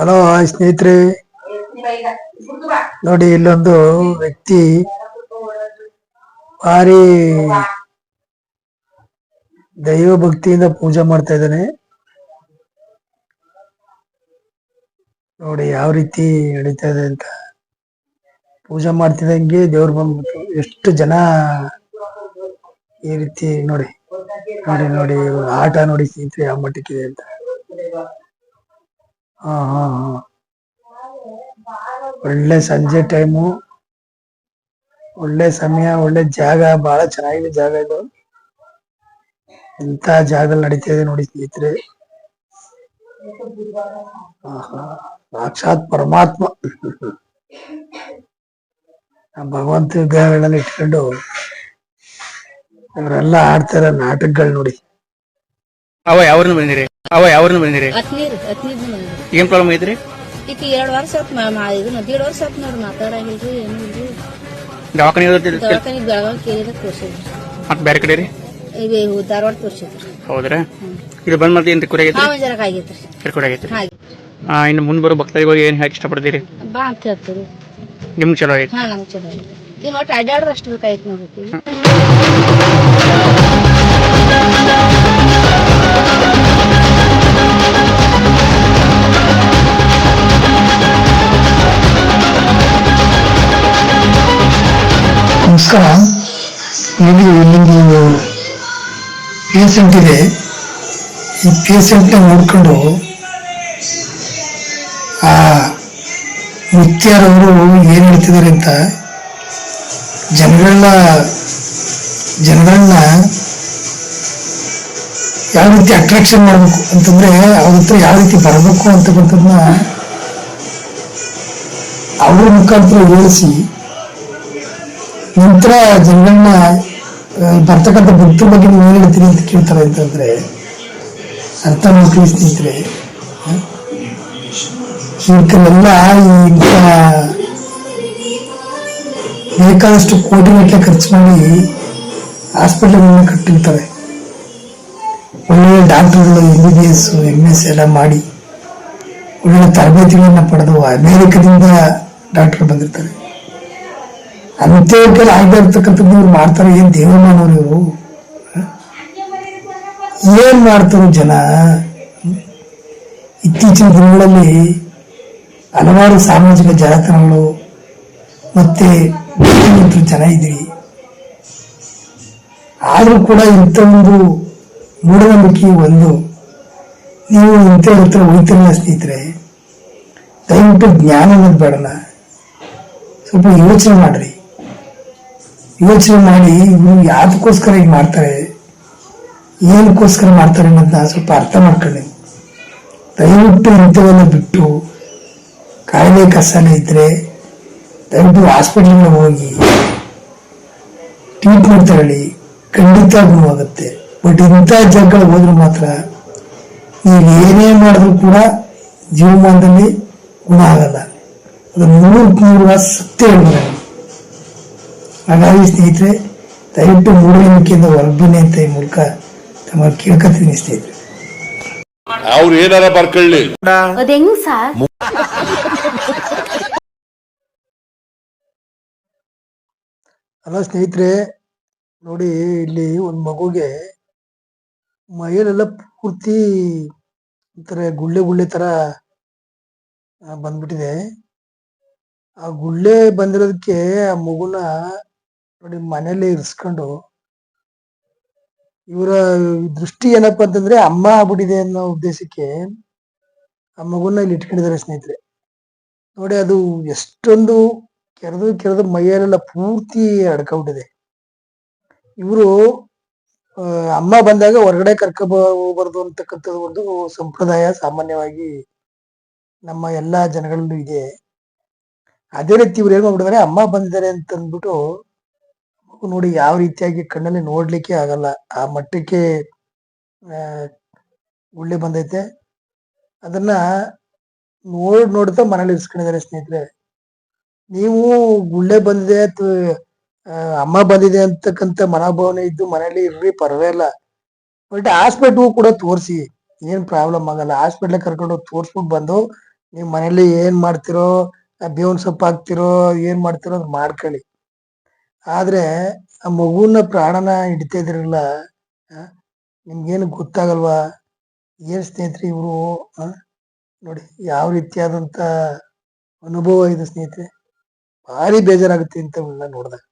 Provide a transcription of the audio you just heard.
Hello ಸ್ನೇಹಿತರೆ. ನೋಡಿ, ಇಲ್ಲೊಂದು ವ್ಯಕ್ತಿ ಭಾರಿ ದೈವ ಭಕ್ತಿಯಿಂದ ಪೂಜೆ ಮಾಡ್ತಾ ಇದ್ದಾನೆ. ನೋಡಿ, ಯಾವ ರೀತಿ ನಡೀತಾ ಇದೆ ಅಂತ. ಪೂಜೆ ಮಾಡ್ತಿದಂಗೆ ದೇವ್ರು ಬಂದ್ಬಿಟ್ಟು ಎಷ್ಟು ಜನ ಈ ರೀತಿ ನೋಡಿ ನೋಡಿ ನೋಡಿ ಆಟ ನೋಡಿ ಸ್ನೇಹಿತರೆ, ಯಾವ ಮಟ್ಟಕ್ಕಿದೆ ಅಂತ. ಹಾ ಹಾ ಹಾ. ಒಳ್ಳೆ ಸಂಜೆ ಟೈಮು. ಒಳ್ಳೆ ಸಮಯ, ಒಳ್ಳೆ ಜಾಗ ಬಹಳ ಚೆನ್ನಾಗಿದೆ ಜಾಗ ಇದು. ಇಂಥ ಜಾಗದಲ್ಲಿ ನಡೀತಾ ಇದೆ ನೋಡಿ ಸ್ನೇಹಿತರೆ. ಸಾಕ್ಷಾತ್ ಪರಮಾತ್ಮ. ಭಗವಂತ ವಿಗ್ರಹಗಳನ್ನ ಇಟ್ಕೊಂಡು, ಇವರೆಲ್ಲ ಆಡ್ತಾರ ನಾಟಕಗಳು ನೋಡಿ. ಅವ ಯಾವ್ರನ್ನ ಬಂದಿರಿ. ಅವ ಯಾವ್ರನ್ನ ಬಂದಿರಿ. ಹತ್ನೀರ್ ಹತ್ನೀರ್ ಬಂದ್ರಿ. ಏನ್ ಪ್ರಾಬ್ಲಮ್ ಐತ್ರಿ? ಈಗ ಎರಡ್ ವರ್ಷ ಆತ್ ಇದನ್ನ ದೀಡ್ ವರ್ಷ ಆತ್ ನೋಡ್ರಿ ಮಾತಾಡಂಗಿಲ್ರಿ ಏನು ಇಲ್ರಿ. ದವಾಖಾನೆ ಬೆಳಗಾವ್ ಕೇಳಿದ ತೋರ್ಸಿದ್ರಿ. ಮತ್ ಬೇರೆ ಕಡೆ ರೀ? ಧಾರವಾಡ ತೋರ್ಸಿದ್ರಿ. ಹೌದ್ರಾ? ಇದು ಬಂದ್ ಮತ್ತೆ ಏನ್ ಕುರಿ ಆಗೈತ್ರಿ? ಹಾವ ಜರಕ್ ಆಗೈತ್ರಿ. ಹಾಗೆ. ಆ ಇನ್ನು ಮುಂದ್ ಬರೋ ಭಕ್ತಾದಿಗಳಿಗೆ ಏನ್ ಹೇಳಕ್ ಇಷ್ಟಪಡ್ತೀರಿ? ಬಾ ಅಂತ ಹೇಳ್ತೀರಿ ನಿಮ್ಗೆ ಚಲೋ ಐತಿ ಹಾ ನಮ್ಗೆ ಚಲೋ ಈಗ ಒಟ್ಟು ಬೇಕಾಯ್ತು ನೋಡ್ರಿ. ನಮಸ್ಕಾರ. ಇಲ್ಲಿ ಒಂದು ಪೇಷಂಟ್ ಇದೆ. ಈ ಪೇಷಂಟ್ನ ನೋಡ್ಕೊಂಡು, ಆ ಮುತ್ಯಾರವರು ಏನು ಹೇಳ್ತಿದ್ದಾರೆ ಅಂತ ಜನಗಳನ್ನ ಜನಗಳನ್ನ ಯಾವ ರೀತಿ ಅಟ್ರಾಕ್ಷನ್ ಮಾಡಬೇಕು ಅಂತಂದ್ರೆ, ಅವ್ರ ಹತ್ರ ಯಾವ ರೀತಿ ಬರಬೇಕು ಅಂತಕ್ಕಂಥದ್ದನ್ನ ಅವರ ಮುಖಾಂತರ ಹೇಳಿಸಿ ನಂತರ ಜನಗಳನ್ನ ಬರ್ತಕ್ಕಂಥ ಭಕ್ತರ ಬಗ್ಗೆ ನೀವು ಏನು ಹೇಳ್ತೀರಿ ಅಂತ ಕೇಳ್ತಾರೆ ಅಂತಂದ್ರೆ, ಅರ್ಥ ಮಾಡ್ತೀವಿ ಸ್ನೇಹಿತರೆ? ಇವಕ್ಕೆಲ್ಲ ಇಂಥ ಬೇಕಾದಷ್ಟು ಕೋಟಿ ಗಟ್ಟಲೆ ಖರ್ಚು ಮಾಡಿ ಹಾಸ್ಪಿಟಲ್ಗಳನ್ನ ಕಟ್ಟಿರ್ತಾರೆ. ಒಳ್ಳೆಯ ಡಾಕ್ಟರ್ಗಳು M B B S M S ಎಲ್ಲ ಮಾಡಿ ಒಳ್ಳೆ ತರಬೇತಿಗಳನ್ನ ಪಡೆದು ಅಮೇರಿಕದಿಂದ ಡಾಕ್ಟರ್ ಬಂದಿರ್ತಾರೆ. ಅಂಥವ್ರಿಗೆಲ್ಲ ಆಗ್ತಾ ಇರ್ತಕ್ಕಂಥದ್ದು ಇವ್ರು ಮಾಡ್ತಾರೆ. ಏನು ದೇವಮಾನವ್ರು ಇವರು? ಏನ್ ಮಾಡ್ತಾರ ಜನ? ಇತ್ತೀಚಿನ ದಿನಗಳಲ್ಲಿ ಹಲವಾರು ಸಾಮಾಜಿಕ ಜಾಲತಾಣಗಳು ಮತ್ತೆ ಜನ ಇದ್ರಿ ಆದ್ರೂ ಕೂಡ ಇಂಥ ಒಂದು ಮೂಢನಂಬಿಕೆ ಒಂದು ನೀವು ಇಂಥ ಹತ್ರ ಹೋಗ್ತಿರಲ್ಲ ಸ್ನೇಹಿತರೆ? ದಯವಿಟ್ಟು ಜ್ಞಾನ ಅನ್ನೋದು ಬೇಡಣ ಸ್ವಲ್ಪ ಯೋಚನೆ ಮಾಡ್ರಿ. ಯೋಚನೆ ಮಾಡಿ ನೀವು ಯಾವ್ದಕ್ಕೋಸ್ಕರ ಈಗ ಮಾಡ್ತಾರೆ? ಏನಕ್ಕೋಸ್ಕರ ಮಾಡ್ತಾರೆ ಅನ್ನೋದನ್ನ ಸ್ವಲ್ಪ ಅರ್ಥ ಮಾಡ್ಕೊಳ್ಳಿ. ದಯವಿಟ್ಟು ಇಂಥವೆಲ್ಲ ಬಿಟ್ಟು, ಕಾಯಿಲೆ ಕಸಾಲೆ ಇದ್ರೆ ದಯವಿಟ್ಟು ಹಾಸ್ಪಿಟ್ಲಿಗೆ ಹೋಗಿ ಟ್ರೀಟ್ಮೆಂಟ್ ತಗೊಳ್ಳಿ. ಖಂಡಿತ ಗುಣವಾಗುತ್ತೆ. ಬಟ್ ಇಂಥ ಜಾಗಗಳಿಗೆ ಹೋದ್ರೆ ಮಾತ್ರ ನೀವು ಏನೇ ಮಾಡಿದ್ರು ಕೂಡ ಜೀವಮಾನದಲ್ಲಿ ಗುಣ ಆಗಲ್ಲ. ಅದು ನೂರಕ್ಕೆ ನೂರು ಸತ್ಯ ಹೇಳ್ಬೋದು ಹಾಗಾಗಿ ಸ್ನೇಹಿತರೆ ದಯವಿಟ್ಟು ಮೂಢನಂಬಿಕೆಯಿಂದ ಹೊರಬನ್ನಿ ಅಂತ ಈ ಮೂಲಕ ತಮ್ಮ ಕೇಳ್ಕೊತೀನಿ ಸ್ನೇಹಿತರೆ ಅವ್ರು ಏನಾರ ಬರ್ಕೊಳ್ಳಿ. ಅದ್ ಹೆಂಗ್ ಸಾರ್? ಹಲೋ ಸ್ನೇಹಿತರೆ ನೋಡಿ ಇಲ್ಲಿ ಒಂದು ಮಗುಗೆ ಮೈಯಲ್ಲೆಲ್ಲ ಪೂರ್ತಿ ಒಂಥರ ಗುಳ್ಳೆ ಗುಳ್ಳೆ ತರ ಬಂದ್ಬಿಟ್ಟಿದೆ. ಆ ಗುಳ್ಳೆ ಬಂದಿರೋದಕ್ಕೆ ಆ ಮಗುನ ನೋಡಿ ಮನೇಲಿ ಇರಿಸ್ಕೊಂಡು ಇವರ ದೃಷ್ಟಿ ಏನಪ್ಪಾ ಅಂತಂದ್ರೆ ಅಮ್ಮ ಆಗ್ಬಿಟ್ಟಿದೆ ಅನ್ನೋ ಉದ್ದೇಶಕ್ಕೆ ಆ ಮಗುನ ಇಲ್ಲಿ ಇಟ್ಕೊಂಡಿದ್ದಾರೆ ಸ್ನೇಹಿತರೆ. ನೋಡಿ, ಅದು ಎಷ್ಟೊಂದು ಕೆರೆದು ಕೆರೆದು ಮೈಯಲ್ಲೆಲ್ಲ ಪೂರ್ತಿ ಅಡ್ಕೊಂಡಿದೆ ಇವರು ಅಮ್ಮ ಬಂದಾಗ ಹೊರಗಡೆ ಕರ್ಕೊ ಹೋಗ್ಬಾರ್ದು ಅಂತಕ್ಕಂಥದ್ದು ಒಂದು ಸಂಪ್ರದಾಯ ಸಾಮಾನ್ಯವಾಗಿ ನಮ್ಮ ಎಲ್ಲಾ ಜನಗಳಲ್ಲೂ ಇದೆ. ಅದೇ ರೀತಿ ಇವ್ರು ಏನ್ ಮಾಡ್ಬಿಟ್ಟಿದ್ದಾರೆ, ಅಮ್ಮ ಬಂದಿದ್ದಾರೆ ಅಂತ ಅಂದ್ಬಿಟ್ಟು ನೋಡಿ ಯಾವ ರೀತಿಯಾಗಿ ಕಣ್ಣಲ್ಲಿ ನೋಡ್ಲಿಕ್ಕೆ ಆಗಲ್ಲ. ಆ ಮಟ್ಟಕ್ಕೆ ಗುಳ್ಳೆ ಬಂದೈತೆ. ಅದನ್ನ ನೋಡ್, ನೋಡ್ತಾ ಮನೇಲಿ ಇರ್ಸ್ಕೊಂಡಿದ್ದಾರೆ ಸ್ನೇಹಿತರೆ. ನೀವು ಗುಳ್ಳೆ ಬಂದಿದೆ ಅಥವಾ ಅಮ್ಮ ಬಂದಿದೆ ಅಂತಕ್ಕಂತ ಮನೋಭಾವನೆ ಇದ್ದು ಮನೇಲಿ ಇರ್ರಿ ಪರವಾಗಿಲ್ಲ ಬಟ್ ಹಾಸ್ಪಿಟ್ಲ್ ಕೂಡ ತೋರಿಸಿ ಏನ್ ಪ್ರಾಬ್ಲಮ್ ಆಗಲ್ಲ. ಹಾಸ್ಪಿಟ್ಲ್ ಕರ್ಕೊಂಡು ಹೋಗಿ ತೋರ್ಸ್ಬಿಟ್ಟು ಬಂದು, ನೀವು ಮನೇಲಿ ಏನ್ ಮಾಡ್ತಿರೋ ಬೇವಿನ ಸೊಪ್ಪು ಹಾಕ್ತಿರೋ, ಏನ್ ಮಾಡ್ತಿರೋ ಅದ್ ಮಾಡ್ಕೊಳ್ಳಿ. ಆದ್ರೆ ಆ ಮಗುನ ಪ್ರಾಣನ ಹಿಡಿತಾ ಇದ್ರಲ್ಲ ನಿಮ್ಗೇನು ಗೊತ್ತಾಗಲ್ವಾ? ಏನು ಸ್ನೇಹಿತರೆ ಇವರು ನೋಡಿ ಯಾವ ರೀತಿಯಾದಂತ ಅನುಭವ ಇದೆ ಸ್ನೇಹಿತರೆ. ಭಾರಿ ಬೇಜಾರಾಗುತ್ತೆ ಇಂಥವನ್ನ ನೋಡಿದಾಗ.